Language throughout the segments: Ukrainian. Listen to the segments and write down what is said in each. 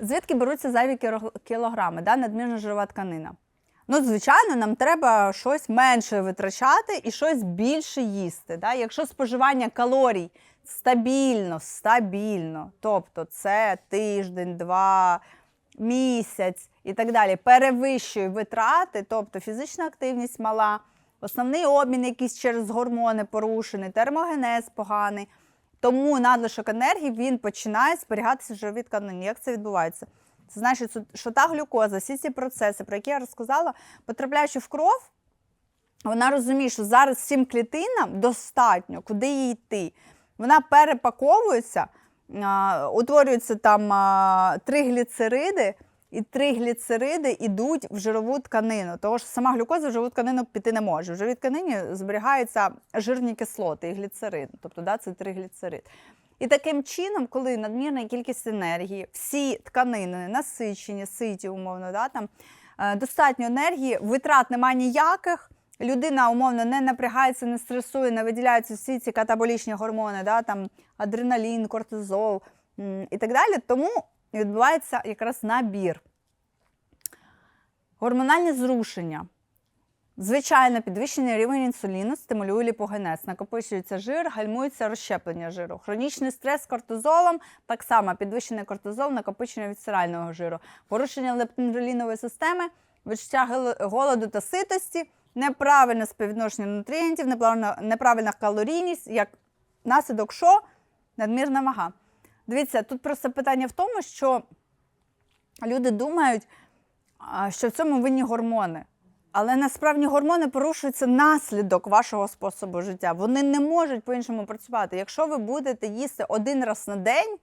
Звідки беруться зайві кілограми, да, надмірна жирова тканина? Ну, звичайно, нам треба щось менше витрачати і щось більше їсти. Да? Якщо споживання калорій стабільно, стабільно, тобто це тиждень, два, місяць і так далі, перевищує витрати, тобто фізична активність мала, основний обмін якийсь через гормони порушений, термогенез поганий. Тому надлишок енергії він починає зберігатися в жировій тканині. Як це відбувається? Це значить, що- та глюкоза, всі ці процеси, про які я розказала, потрапляючи в кров, вона розуміє, що зараз всім клітинам достатньо, куди їй йти. Вона перепаковується, утворюються там а, тригліцериди, і тригліцериди йдуть в жирову тканину. Тому що сама глюкоза в жирову тканину піти не може. В жировій тканині зберігаються жирні кислоти і гліцерин, тобто да, це тригліцерид. І таким чином, коли надмірна кількість енергії, всі тканини насичені, ситі, умовно, да, там, е, достатньо енергії, витрат немає ніяких. Людина умовно не напрягається, не стресує, не виділяються всі ці катаболічні гормони, да, там, адреналін, кортизол і так далі. Тому відбувається якраз набір. Гормональні зрушення. Звичайно, підвищений рівень інсуліну стимулює ліпогенез, накопичується жир, гальмується розщеплення жиру. Хронічний стрес з кортизолом так само підвищений кортизол, накопичення вісцерального жиру, порушення лептинолінової системи, відчуття голоду та ситості, неправильне співвідношення нутрієнтів, неправильна калорійність, як наслідок що? Надмірна вага. Дивіться, тут просто питання в тому, що люди думають, що в цьому винні гормони. Але насправді гормони порушуються наслідок вашого способу життя. Вони не можуть по-іншому працювати. Якщо ви будете їсти один раз на день,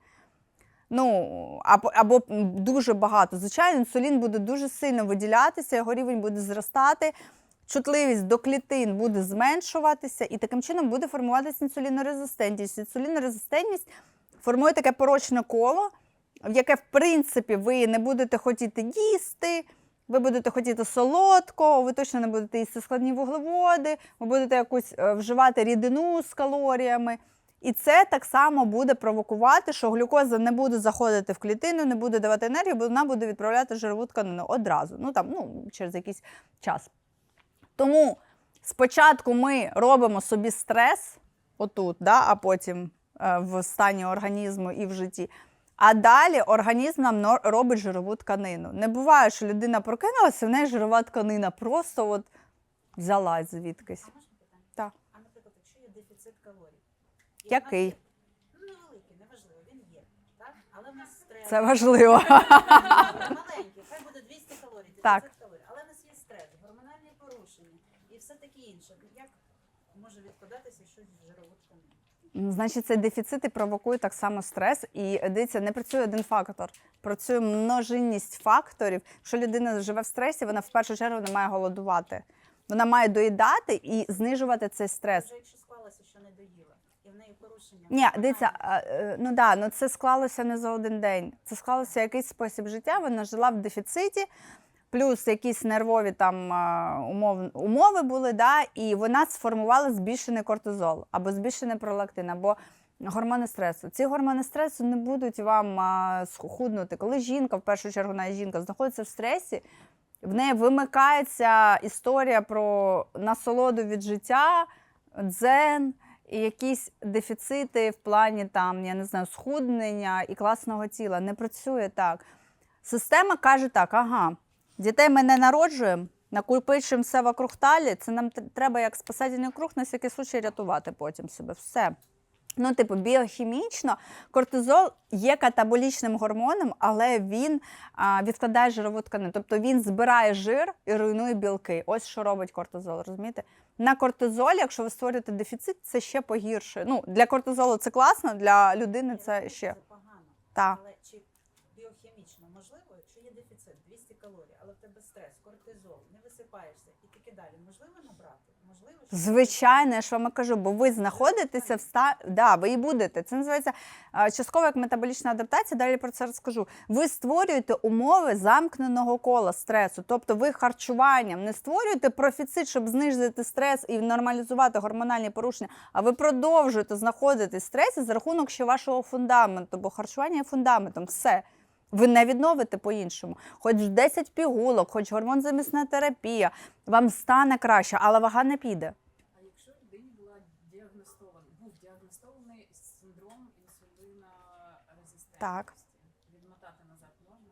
ну або, або дуже багато, звичайно, інсулін буде дуже сильно виділятися, його рівень буде зростати, чутливість до клітин буде зменшуватися, і таким чином буде формуватися інсулінорезистентність. Інсулінорезистентність формує таке порочне коло, в яке, в принципі, ви не будете хотіти їсти. Ви будете хотіти солодкого, ви точно не будете їсти складні вуглеводи, ви будете якусь е, вживати рідину з калоріями. І це так само буде провокувати, що глюкоза не буде заходити в клітину, не буде давати енергію, бо вона буде відправляти жирову тканину одразу. Ну там, ну, через якийсь час. Тому спочатку ми робимо собі стрес отут, да, а потім в стані організму і в житті. А далі організм нам робить жирову тканину. Не буває, що людина прокинулася, в неї жирова тканина просто от взялась звідкись. А можна питання? Так. А наприклад, якщо є дефіцит калорій? І Який? Ну, невеликий, неважливо, він є. Так? Але в нас стрес. Це важливо. Маленький, хай буде 200 калорій, дефіцит Так. калорій. Але в нас є стрес, гормональні порушення і все таке інше. Як може відкладатися щось в жирову тканину? Значить, цей дефіцит і провокує так само стрес. І дивіться, не працює один фактор, працює множинність факторів. Якщо людина живе в стресі, вона в першу чергу не має голодувати. Вона має доїдати і знижувати цей стрес. Вже якщо склалося, що не доїла, і в неї порушення. Ні, дивіться, е, ну да, ну це склалося не за один день. Це склалося якийсь спосіб життя. Вона жила в дефіциті, плюс якісь нервові там умов, умови були, да, і вона сформувала збільшений кортизол або збільшений пролактин, або гормони стресу. Ці гормони стресу не будуть вам схуднути. Коли жінка, в першу чергу, навіть жінка, знаходиться в стресі. В неї вимикається історія про насолоду від життя, дзен і якісь дефіцити в плані там, я не знаю, схуднення і класного тіла. Не працює так. Система каже так: ага, дітей ми не народжуємо, накопичуємо все вокруг талі, це нам треба як спасательний круг на всякий случай рятувати потім себе. Все. Ну, типу, біохімічно кортизол є катаболічним гормоном, але він а, відкладає жирову тканину. Тобто він збирає жир і руйнує білки. Ось що робить кортизол, розумієте? На кортизолі, якщо ви створюєте дефіцит, це ще погіршує. Ну, для кортизолу це класно, для людини це ще. Це погано. Так. Але чи біохімічно можливо, якщо є дефіцит 200 калорій, але в тебе стрес, кортизол, не висипаєшся і таки далі, можливо набрати? Можливо, що- Звичайно, я ж вам кажу, бо ви знаходитеся в ста... да, ви і будете. Це називається а, частково як метаболічна адаптація. Далі про це розкажу. Ви створюєте умови замкненого кола стресу. Тобто ви харчуванням не створюєте профіцит, щоб знизити стрес і нормалізувати гормональні порушення, а ви продовжуєте знаходитись в стресі за рахунок ще вашого фундаменту, бо харчування є фундаментом. Все. Ви не відновите по-іншому. Хоч 10 пігулок, хоч гормонзамісна терапія, вам стане краще, але вага не піде. А якщо людині була діагностована, був діагностований синдром інсулінорезистентності, Так. відмотати назад можна?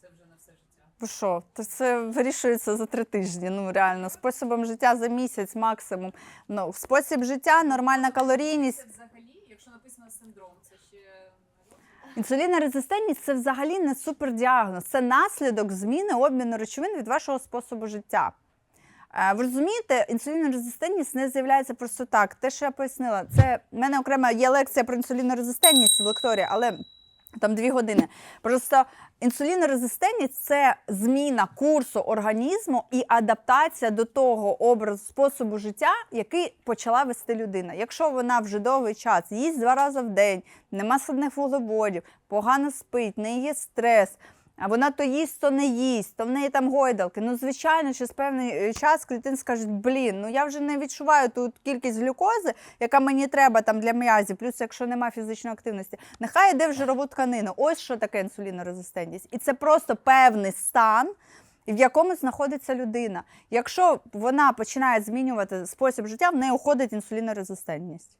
Це вже на все життя? Що? То це вирішується за три тижні. Ну реально, способом життя за місяць максимум. Ну, спосіб життя, нормальна калорійність. Це взагалі, якщо написано синдром, розумію. Інсулінорезистентність це взагалі не супердіагноз, це наслідок зміни обміну речовин від вашого способу життя. Е, Ви розумієте, інсулінорезистентність не з'являється просто так. Те, що я пояснила, це в мене окрема є лекція про інсулінорезистентність в лекторії, але там дві години. Просто інсулінорезистентність це зміна курсу організму і адаптація до того образу способу життя, який почала вести людина. Якщо вона вже довгий час їсть два рази в день, нема складних вуглеводів, погано спить, не є стрес. А вона то їсть, то не їсть, то в неї там гойдалки. Ну, звичайно, через певний е, час клітин скажуть, блін, ну я вже не відчуваю ту кількість глюкози, яка мені треба там для м'язів, плюс якщо немає фізичної активності. Нехай йде в жирову тканину. Ось що таке інсулінорезистентність. І це просто певний стан, в якому знаходиться людина. Якщо вона починає змінювати спосіб життя, в неї уходить інсулінорезистентність.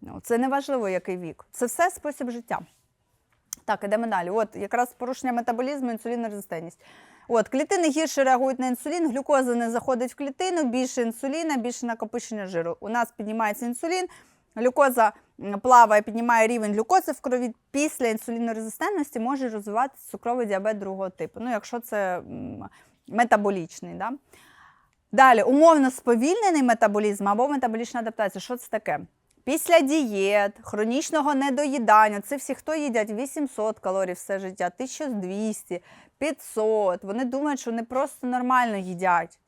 Ну, це не важливо, який вік. Це все спосіб життя. Так, ідемо далі. От якраз порушення метаболізму, інсулінорезистентність. От, клітини гірше реагують на інсулін, глюкоза не заходить в клітину, більше інсуліна, більше накопичення жиру. У нас піднімається інсулін, глюкоза плаває, піднімає рівень глюкози в крові. Після інсулінорезистентності може розвиватися цукровий діабет другого типу. Ну, якщо це метаболічний. Да? Далі, умовно сповільнений метаболізм або метаболічна адаптація. Що це таке? Після дієт, хронічного недоїдання, це всі, хто їдять 800 калорій все життя, 1200, 500. Вони думають, що вони просто нормально їдять.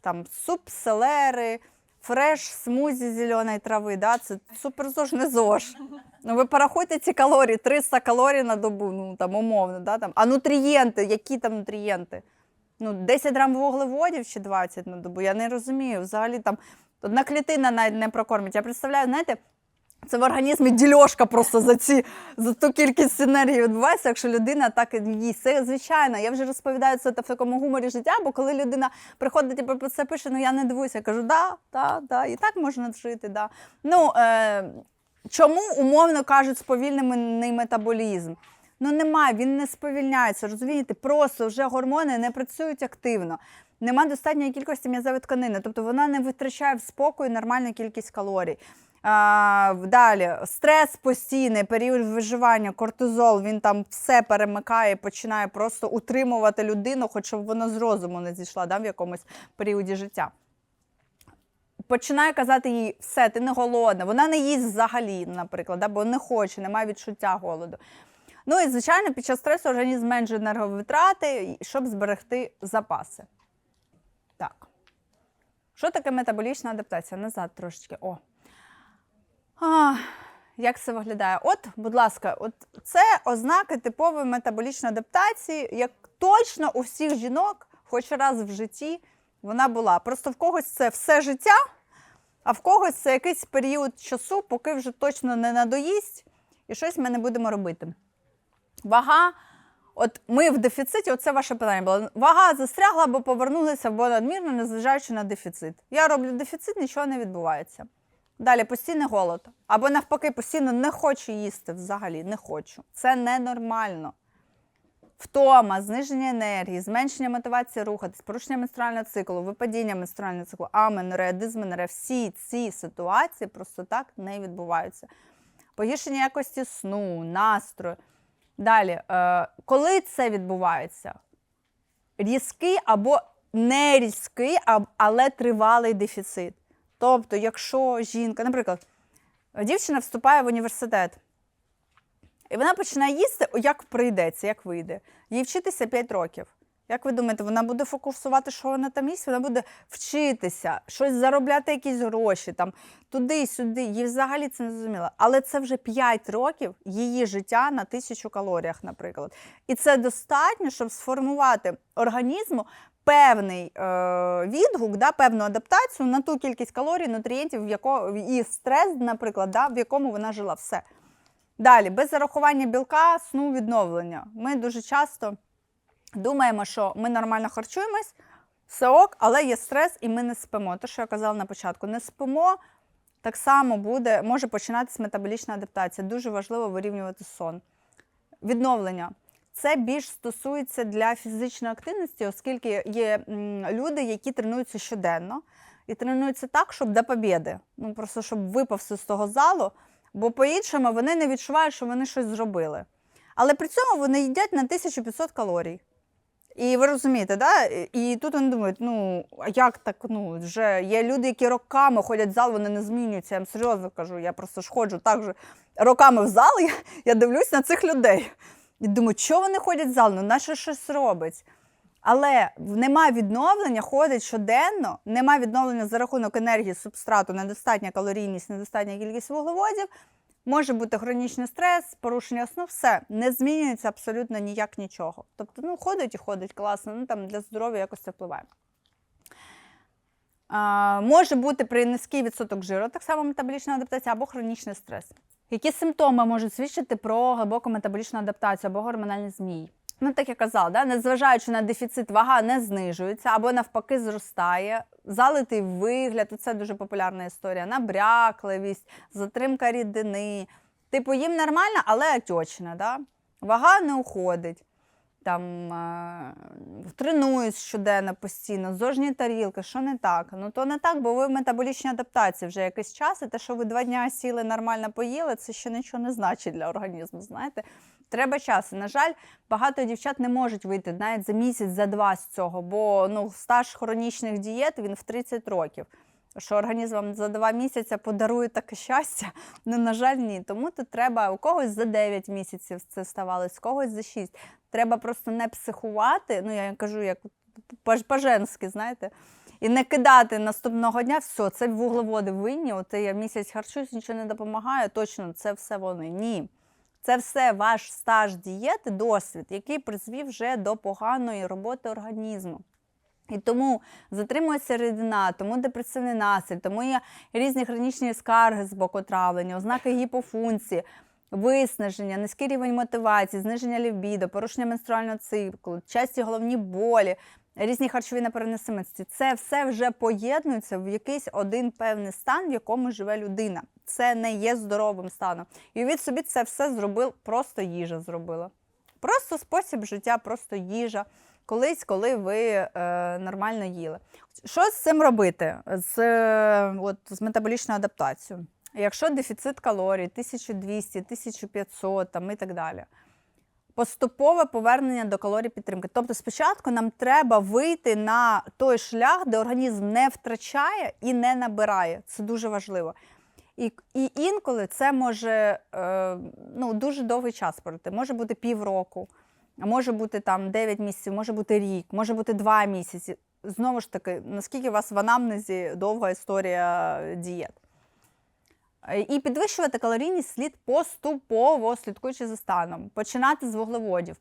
Там суп, селери, фреш, смузі зеленої трави. Да? Це супер ЗОЖ, не ЗОЖ. Ну, ви порахуйте ці калорії, 300 калорій на добу, ну там умовно. Да? Там. А нутрієнти, які там нутрієнти? Ну, 10 грам вуглеводів чи 20 на добу, я не розумію. Взагалі там одна клітина навіть не прокормить. Я представляю, знаєте, це в організмі дільошка просто за ці за ту кількість енергії відбувається, якщо людина так і їсть. Це звичайно. Я вже розповідаю це в такому гуморі життя, бо коли людина приходить і про це пише, ну я не дивуюся, я кажу, да, да, да, і так можна жити. Да. Ну, е, чому умовно кажуть сповільнений метаболізм? Ну немає, він не сповільняється. Розумієте, просто вже гормони не працюють активно. Нема достатньої кількості м'язової тканини, тобто вона не витрачає в спокою нормальну кількість калорій. А, далі стрес постійний, період виживання, кортизол, він там все перемикає, починає просто утримувати людину, хоч щоб вона з розуму не зійшла да, в якомусь періоді життя. Починає казати їй, все, ти не голодна. Вона не їсть взагалі, наприклад, да, бо не хоче, немає відчуття голоду. Ну і, звичайно, під час стресу організм зменшує енерговитрати, щоб зберегти запаси. Що таке метаболічна адаптація? Назад трошечки. О. А, як це виглядає? От, будь ласка, от це ознаки типової метаболічної адаптації, як точно у всіх жінок, хоч раз в житті, вона була. Просто в когось це все життя, а в когось це якийсь період часу, поки вже точно не надоїсть, і щось ми не будемо робити. Вага. От ми в дефіциті, оце ваше питання було. Вага застрягла або повернулася або надмірно, незважаючи на дефіцит. Я роблю дефіцит, нічого не відбувається. Далі постійний голод. Або навпаки, постійно не хочу їсти взагалі, не хочу. Це ненормально. Втома, зниження енергії, зменшення мотивації рухатись, порушення менструального циклу, випадіння менструального циклу, аменорея, дизменорея, всі ці ситуації просто так не відбуваються. Погіршення якості сну, настрою. Далі, е, коли це відбувається? Різкий або не різкий, але тривалий дефіцит. Тобто, якщо жінка, наприклад, дівчина вступає в університет, і вона починає їсти, як прийдеться, як вийде. Їй вчитися 5 років. Як ви думаєте, вона буде фокусувати, що вона там їсть? Вона буде вчитися, щось заробляти якісь гроші, там, туди-сюди. Їй взагалі це не зрозуміло. Але це вже 5 років її життя на тисячу калоріях, наприклад. І це достатньо, щоб сформувати організму певний е, відгук, да, певну адаптацію на ту кількість калорій, нутрієнтів, в яко, і стрес, наприклад, да, в якому вона жила. Все. Далі, без зарахування білка, сну відновлення. Ми дуже часто думаємо, що ми нормально харчуємось, все ок, але є стрес, і ми не спимо. Те, що я казала на початку, не спимо. Так само буде, може починатися метаболічна адаптація. Дуже важливо вирівнювати сон. Відновлення. Це більш стосується для фізичної активності, оскільки є люди, які тренуються щоденно, і тренуються так, щоб до побєди. Ну просто щоб випався з того залу, бо по-іншому вони не відчувають, що вони щось зробили. Але при цьому вони їдять на 1500 калорій. І ви розумієте, да? І тут вони думають, ну а як так? Ну вже є люди, які роками ходять в зал, вони не змінюються. Я вам серйозно кажу, я просто ж ходжу так же роками в зал, я, я дивлюсь на цих людей. І думаю, що вони ходять в зал? Ну, наче щось робить. Але нема відновлення, ходить щоденно, нема відновлення за рахунок енергії, субстрату, недостатня калорійність, недостатня кількість вуглеводів. Може бути хронічний стрес, порушення сну, все не змінюється абсолютно ніяк нічого. Тобто, ну, ходить і ходить класно, ну там для здоров'я якось це впливає. А, може бути при низький відсоток жиру, так само метаболічна адаптація або хронічний стрес. Які симптоми можуть свідчити про глибоку метаболічну адаптацію або гормональний змій? Ну, так я казала, да? незважаючи на дефіцит, вага не знижується або навпаки зростає. Залитий вигляд, це дуже популярна історія, набрякливість, затримка рідини. Типу, їм нормально, але отечна, да? вага не уходить. Там е- тренуюсь щоденно постійно, зожні тарілки, що не так? Ну то не так, бо ви в метаболічній адаптації вже якийсь час, і те, що ви два дня сіли нормально поїли, це ще нічого не значить для організму. Знаєте, треба час. І, на жаль, багато дівчат не можуть вийти навіть за місяць, за два з цього, бо ну, стаж хронічних дієт він в 30 років. Що організм вам за два місяці подарує таке щастя? Ну, на жаль, ні. Тому тут треба у когось за 9 місяців це ставалось, у когось за 6. Треба просто не психувати. Ну, я кажу, як по- по-женськи, знаєте, і не кидати наступного дня, все, це вуглеводи винні, от я місяць харчуюсь, нічого не допомагає, точно це все вони. Ні. Це все ваш стаж дієти, досвід, який призвів вже до поганої роботи організму. І тому затримується рідина, тому депресивний настрій, тому є різні хронічні скарги з боку травлення, ознаки гіпофункції, виснаження, низький рівень мотивації, зниження лібідо, порушення менструального циклу, часті головні болі, різні харчові непереносимості. Це все вже поєднується в якийсь один певний стан, в якому живе людина. Це не є здоровим станом. І від собі це все зробив, просто їжа зробила. Просто спосіб життя, просто їжа. Колись, коли ви е, нормально їли. Що з цим робити? З, е, от, з метаболічною адаптацією? Якщо дефіцит калорій 1200, 1500 там, і так далі. Поступове повернення до калорій підтримки. Тобто, спочатку нам треба вийти на той шлях, де організм не втрачає і не набирає. Це дуже важливо. І, і інколи це може е, ну, дуже довгий час пройти. Може бути півроку, може бути там 9 місяців, може бути рік, може бути 2 місяці. Знову ж таки, наскільки у вас в анамнезі довга історія дієт. Е, І підвищувати калорійність слід поступово, слідкуючи за станом. Починати з вуглеводів.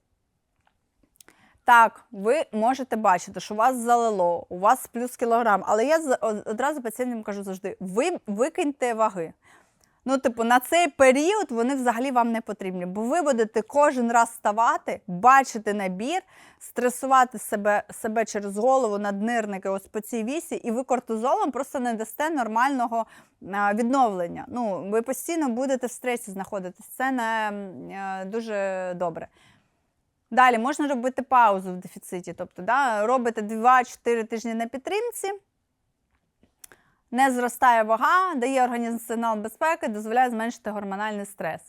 Так, ви можете бачити, що у вас залило, у вас плюс кілограм, але я одразу пацієнтам кажу завжди: ви викиньте ваги. Ну, типу, на цей період вони взагалі вам не потрібні, бо ви будете кожен раз ставати, бачити набір, стресувати себе, себе через голову, наднирники ось по цій вісі, і ви кортизолом просто не дасте нормального відновлення. Ну, ви постійно будете в стресі знаходитись. Це не е, дуже добре. Далі можна робити паузу в дефіциті, тобто да, робите 2-4 тижні на підтримці, не зростає вага, дає організм сигнал безпеки, дозволяє зменшити гормональний стрес.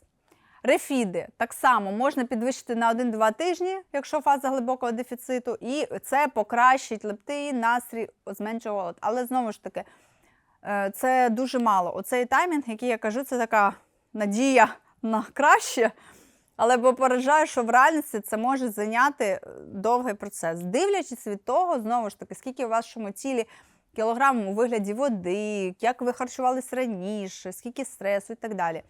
Рефіди так само можна підвищити на 1-2 тижні, якщо фаза глибокого дефіциту, і це покращить лепти, настрій, зменшує голод. Але знову ж таки, е, це дуже мало. Оцей таймінг, який я кажу, це така надія на краще. Але попереджаю, що в реальності це може зайняти е, довгий процес. Дивлячись від того, знову ж таки, скільки у вашому тілі кілограм у вигляді води, як ви харчувались раніше, скільки стресу і так далі.